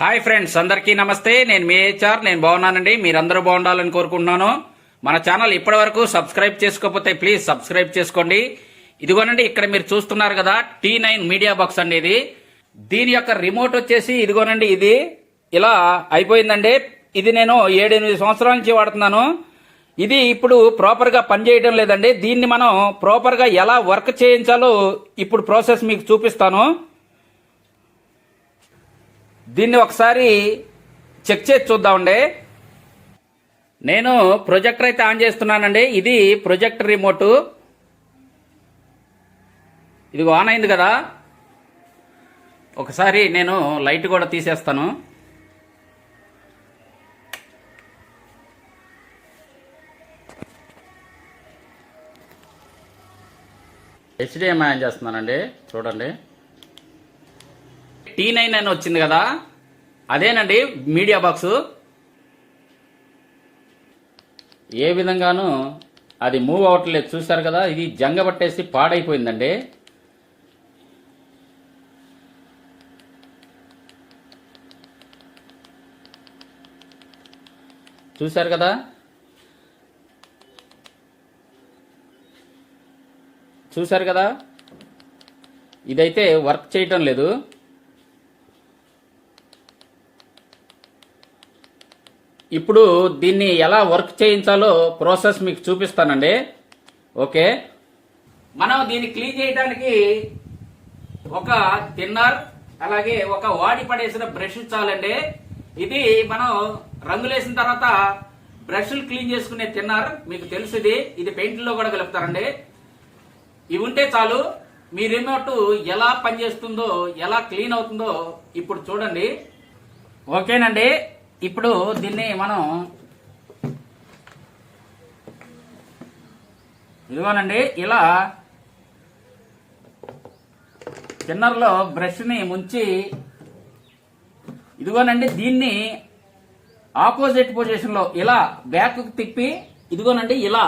Hi friends అందరికీ నమస్తే. నేను మీ హెచ్ఆర్ నేను బాగున్నానండి. మీరందరూ బాగుండాలని కోరుకుంటున్నాను. మన ఛానల్ ఇప్పటి వరకు సబ్స్క్రైబ్ చేసుకోకపోతే ప్లీజ్ సబ్స్క్రైబ్ చేసుకోండి. ఇదిగోనండి ఇక్కడ మీరు చూస్తున్నారు కదా టీ నైన్ మీడియా బాక్స్ అండి ఇది. దీని యొక్క రిమోట్ వచ్చేసి ఇదిగోనండి ఇది ఇలా అయిపోయిందండి. ఇది నేను ఏడెనిమిది సంవత్సరాల నుంచి వాడుతున్నాను. ఇది ఇప్పుడు ప్రాపర్గా పనిచేయడం లేదండి. దీన్ని మనం ప్రాపర్గా ఎలా వర్క్ చేయించాలో ఇప్పుడు ప్రాసెస్ మీకు చూపిస్తాను. దీన్ని ఒకసారి చెక్ చేసి చూద్దామండి నేను ప్రొజెక్టర్ అయితే ఆన్ చేస్తున్నానండి. ఇది ప్రొజెక్టర్ రిమోటు. ఇది ఆన్ అయింది కదా. ఒకసారి నేను లైట్ కూడా తీసేస్తాను. హెచ్డిఎంఐ ఆన్ చేస్తున్నానండి. చూడండి. టీ నైన్ అని వచ్చింది కదా? అదేనండి మీడియా బాక్స్. ఏ విధంగానూ అది మూవ్ అవ్వట్లేదు. చూసారు కదా ఇది జంగ పట్టేసి పాడైపోయిందండి. చూశారు కదా? చూశారు కదా? ఇదైతే వర్క్ చేయటం లేదు. ఇప్పుడు దీన్ని ఎలా వర్క్ చేయించాలో ప్రాసెస్ మీకు చూపిస్తానండి. ఓకే. మనం దీన్ని క్లీన్ చేయడానికి ఒక తిన్నర్ అలాగే ఒక వాడి పడేసిన బ్రష్ చాలండి. ఇది మనం రంగులేసిన తర్వాత బ్రష్లు క్లీన్ చేసుకునే తిన్నర్ మీకు తెలుసు ఇది. ఇది పెయింట్లో కూడా కలుపుతారండి. ఇవి ఉంటే చాలు. మీ రిమోట్ ఎలా పనిచేస్తుందో ఎలా క్లీన్ అవుతుందో ఇప్పుడు చూడండి. ఓకేనండి. ఇప్పుడు దీన్ని మనం ఇదిగోనండి ఇలా కిన్నర్లో బ్రష్ని ముంచి ఇదిగోనండి దీన్ని ఆపోజిట్ పొజిషన్లో ఇలా బ్యాక్ తిప్పి ఇదిగోనండి ఇలా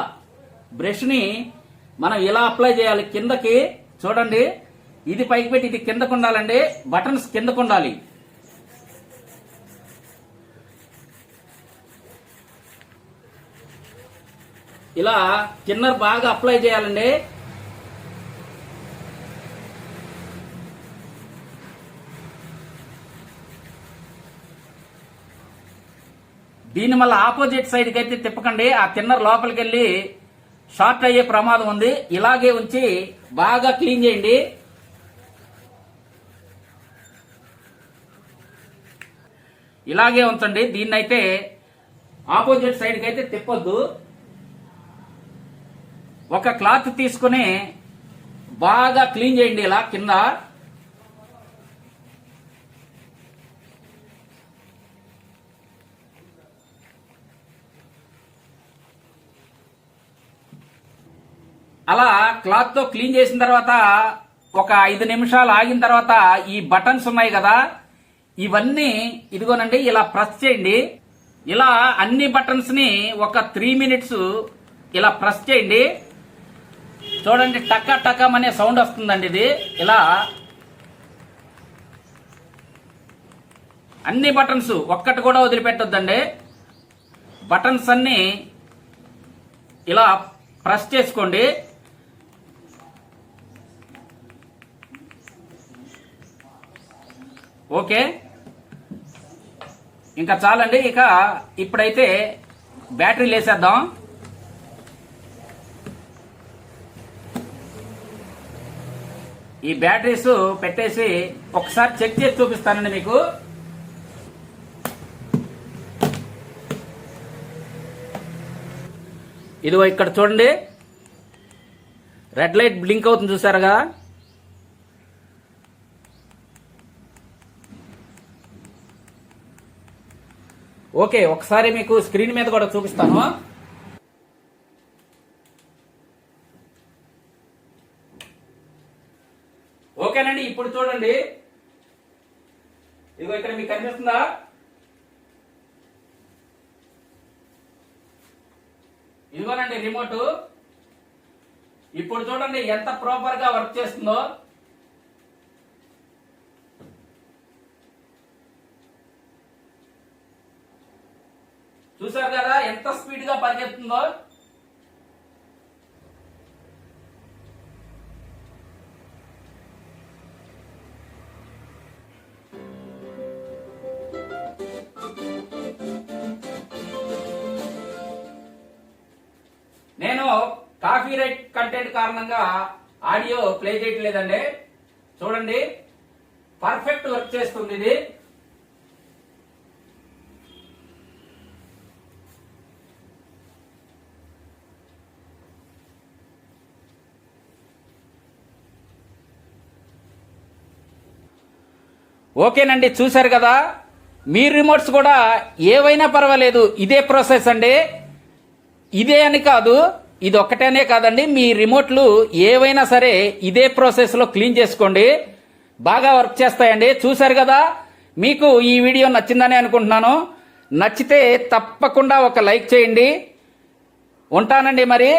బ్రష్ని మనం ఇలా అప్లై చేయాలి కిందకి. చూడండి ఇది పైకి పెట్టి ఇది కిందకు ఉండాలండి బటన్స్ కిందకు ఉండాలి. ఇలా కిన్నర్ బాగా అప్లై చేయాలండి. దీన్ని మళ్ళీ ఆపోజిట్ సైడ్కి అయితే తిప్పకండి. ఆ కిన్నర్ లోపలికి వెళ్ళి షార్ట్ అయ్యే ప్రమాదం ఉంది. ఇలాగే ఉంచి బాగా క్లీన్ చేయండి. ఇలాగే ఉంచండి. దీన్నైతే ఆపోజిట్ సైడ్కి అయితే తిప్పొద్దు. ఒక క్లాత్ తీసుకుని బాగా క్లీన్ చేయండి ఇలా కింద. అలా క్లాత్తో క్లీన్ చేసిన తర్వాత ఒక ఐదు నిమిషాలు ఆగిన తర్వాత ఈ బటన్స్ ఉన్నాయి కదా ఇవన్నీ ఇదిగోనండి ఇలా ప్రెస్ చేయండి. ఇలా అన్ని బటన్స్ని ఒక త్రీ మినిట్స్ ఇలా ప్రెస్ చేయండి. చూడండి టక్క టకం అనే సౌండ్ వస్తుందండి ఇది. ఇలా అన్ని బటన్స్ ఒక్కటి కూడా వదిలిపెట్టొద్దండి. బటన్స్ అన్ని ఇలా ప్రెస్ చేసుకోండి. ఓకే. ఇంకా చాలండి. ఇక ఇప్పుడైతే బ్యాటరీ లేసేద్దాం. ఈ బ్యాటరీస్ పెట్టేసి ఒకసారి చెక్ చేసి చూపిస్తానండి మీకు. ఇదిగో ఇక్కడ చూడండి. రెడ్ లైట్ బ్లింక్ అవుతుంది చూసారుగా. ఓకే ఒకసారి మీకు స్క్రీన్ మీద కూడా చూపిస్తాను. ఓకేనండి ఇప్పుడు చూడండి. ఇదిగో ఇక్కడ మీకు కనిపిస్తుందా? ఇదిగోనండి రిమోట్ ఇప్పుడు చూడండి ఎంత ప్రాపర్గా వర్క్ చేస్తుందో. చూసారు కదా ఎంత స్పీడ్గా పరిగెత్తుందో. నేను కాఫీ రైట్ కంటెంట్ కారణంగా ఆడియో ప్లే చేయట్లేదండి. చూడండి. పర్ఫెక్ట్ వర్క్ చేస్తుంది ఇది. ఓకేనండి చూశారు కదా? మీ రిమోట్స్ కూడా ఏవైనా పర్వాలేదు. ఇదే ప్రాసెస్ అండి. ఇదే అని కాదు. ఇది ఒక్కటేనే కాదండి మీ రిమోట్లు ఏవైనా సరే ఇదే ప్రాసెస్లో క్లీన్ చేసుకోండి. బాగా వర్క్ చేస్తాయండి. చూశారు కదా మీకు ఈ వీడియో నచ్చిందని అనుకుంటున్నాను. నచ్చితే తప్పకుండా ఒక లైక్ చేయండి. ఉంటానండి మరి.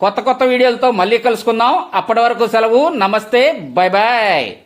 కొత్త కొత్త వీడియోలతో మళ్ళీ కలుసుకుందాం. అప్పటి వరకు సెలవు. నమస్తే. Bye bye